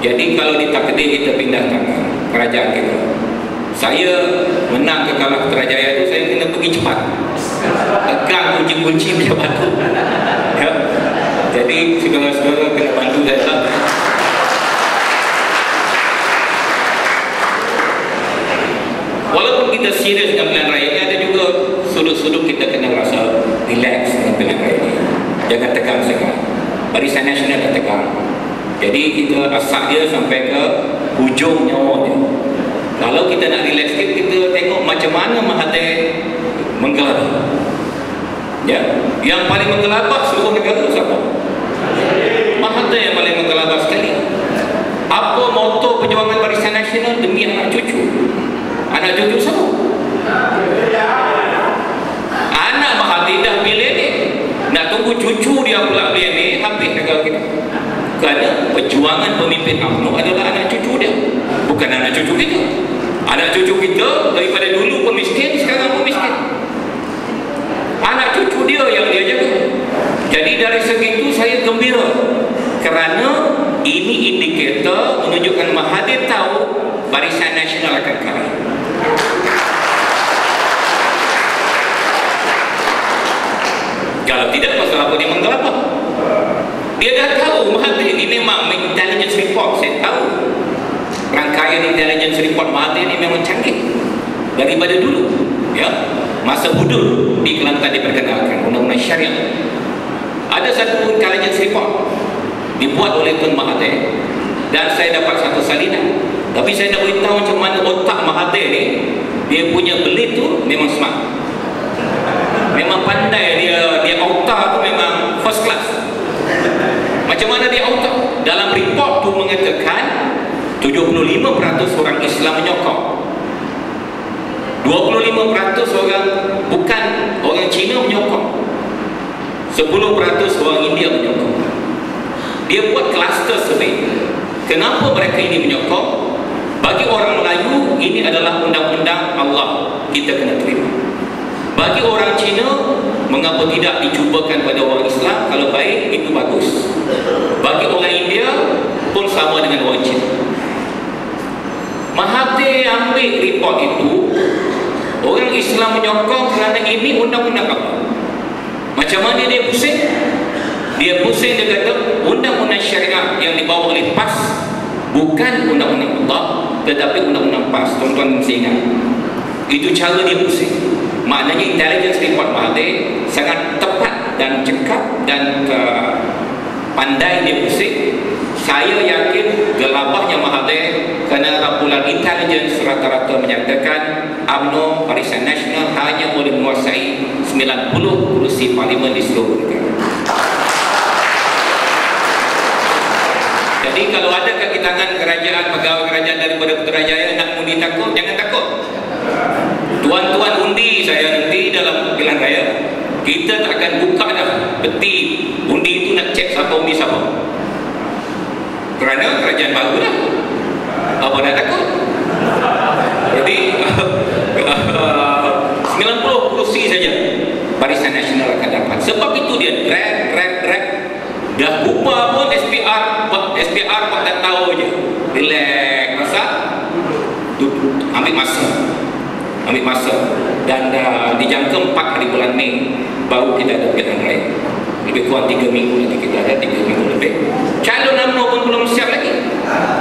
Jadi kalau ditakdir kita pindah tangan kerajaan kita. Saya menang ke kalah kerajaan itu saya kena pergi cepat. Pegang kunci-kunci punya batu. Ya. Jadi saudara-saudara kena bantu saya. lah. Walaupun kita serius dengan pilihan raya ini ada juga sudut-sudut kita kena rasa relax dengan pilihan raya ini. Jangan tegang sangat. Barisan Nasional tegang. Jadi kita asak dia sampai ke hujung nyawa dia. Kalau kita nak relax sikit, kita tengok macam mana Mahathir menggelabah. Ya, yang paling menggelabah seluruh negara siapa? Mahathir yang paling menggelabah sekali. Apa moto perjuangan Barisan Nasional demi anak cucu? Anak cucu siapa? Anak Mahathir dah pilih ni. Nak tunggu cucu dia pula pilih ni, habis negara kita. Kerana perjuangan pemimpin UMNO adalah anak cucu dia. Bukan anak cucu kita. Anak cucu kita daripada dulu pemiskin, sekarang pemiskin. Anak cucu dia yang dia jaga. Jadi dari segi itu saya gembira. Kerana ini indikator menunjukkan Mahathir tahu Barisan Nasional akan kalah. Kalau tidak, pasal apa dia menggelapah? Dia dah tahu Mahathir memang intelligence report, saya tahu. Rangkaian intelligence report Mahathir ini memang canggih. Daripada dulu. Ya, Masa Budul di Kelantan diperkenalkan undang-undang syariah. Ada satu intelligence report dibuat oleh Tun Mahathir dan saya dapat satu salinan. Tapi saya nak beritahu macam mana otak Mahathir ni dia punya belit tu memang smart. Memang pandai dia dia otak tu memang first class. Macam mana dia otak? Dalam report tu mengatakan 75% orang Islam menyokong. 25% orang bukan orang Cina menyokong. 10% orang India menyokong. Dia buat kluster survey. Kenapa mereka ini menyokong? Bagi orang Melayu, ini adalah undang-undang Allah. Kita kena terima. Bagi orang Cina, mengapa tidak dicubakan pada orang Islam? Kalau baik, itu bagus. Bagi orang India, pun dengan Cina. Mahathir ambil report itu, orang Islam menyokong kerana ini undang-undang apa? Macam mana dia pusing? Dia pusing dia kata undang-undang syariah yang dibawa oleh PAS bukan undang-undang Allah tetapi undang-undang PAS. Tuan-tuan mesti ingat. Itu cara dia pusing. Maknanya intelligence report Mahathir sangat tepat dan cekap dan uh, pandai dia pusing. Saya yakin gelabahnya Mahathir kerana laporan intelligence rata-rata menyatakan UMNO Barisan Nasional hanya boleh menguasai 90 kursi parlimen di seluruh negara. Jadi kalau ada kaki tangan kerajaan, pegawai kerajaan daripada Putrajaya nak undi takut, jangan takut. Tuan-tuan undi saya nanti dalam pilihan raya, kita tak akan buka dah peti undi undi siapa. Kerana kerajaan baru dah. Apa nak takut? Jadi 90 kursi saja Barisan Nasional akan dapat. Sebab itu dia drag, drag, drag. Dah bubar pun SPR, SPR tak tahu je. Relax, masa ambil masa. Ambil masa. Dan uh, dijangka 4 hari bulan Mei baru kita ada pilihan raya. Lebih kurang 3 minggu lagi kita ada 3 minggu lebih. Calon UMNO pun belum siap lagi.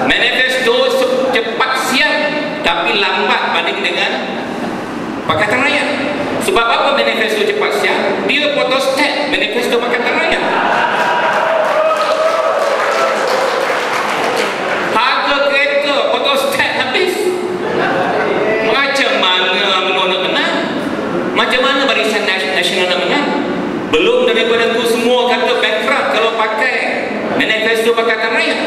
Manifesto cepat siap tapi lambat banding dengan Pakatan Rakyat. Sebab apa manifesto cepat siap? Dia photostat manifesto Pakatan habis. Macam mana UMNO nak menang? Macam mana Barisan? Belum daripada tu semua kata bankrupt kalau pakai manifesto Pakatan Rakyat.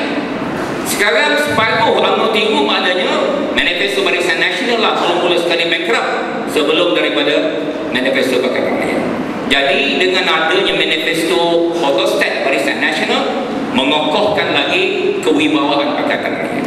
Sekarang separuh UMNO tinggu maknanya manifesto Barisan Nasional lah mula-mula sekali bankrupt sebelum daripada manifesto Pakatan Rakyat. Jadi dengan adanya manifesto photostat Barisan Nasional mengokohkan lagi kewibawaan Pakatan Rakyat.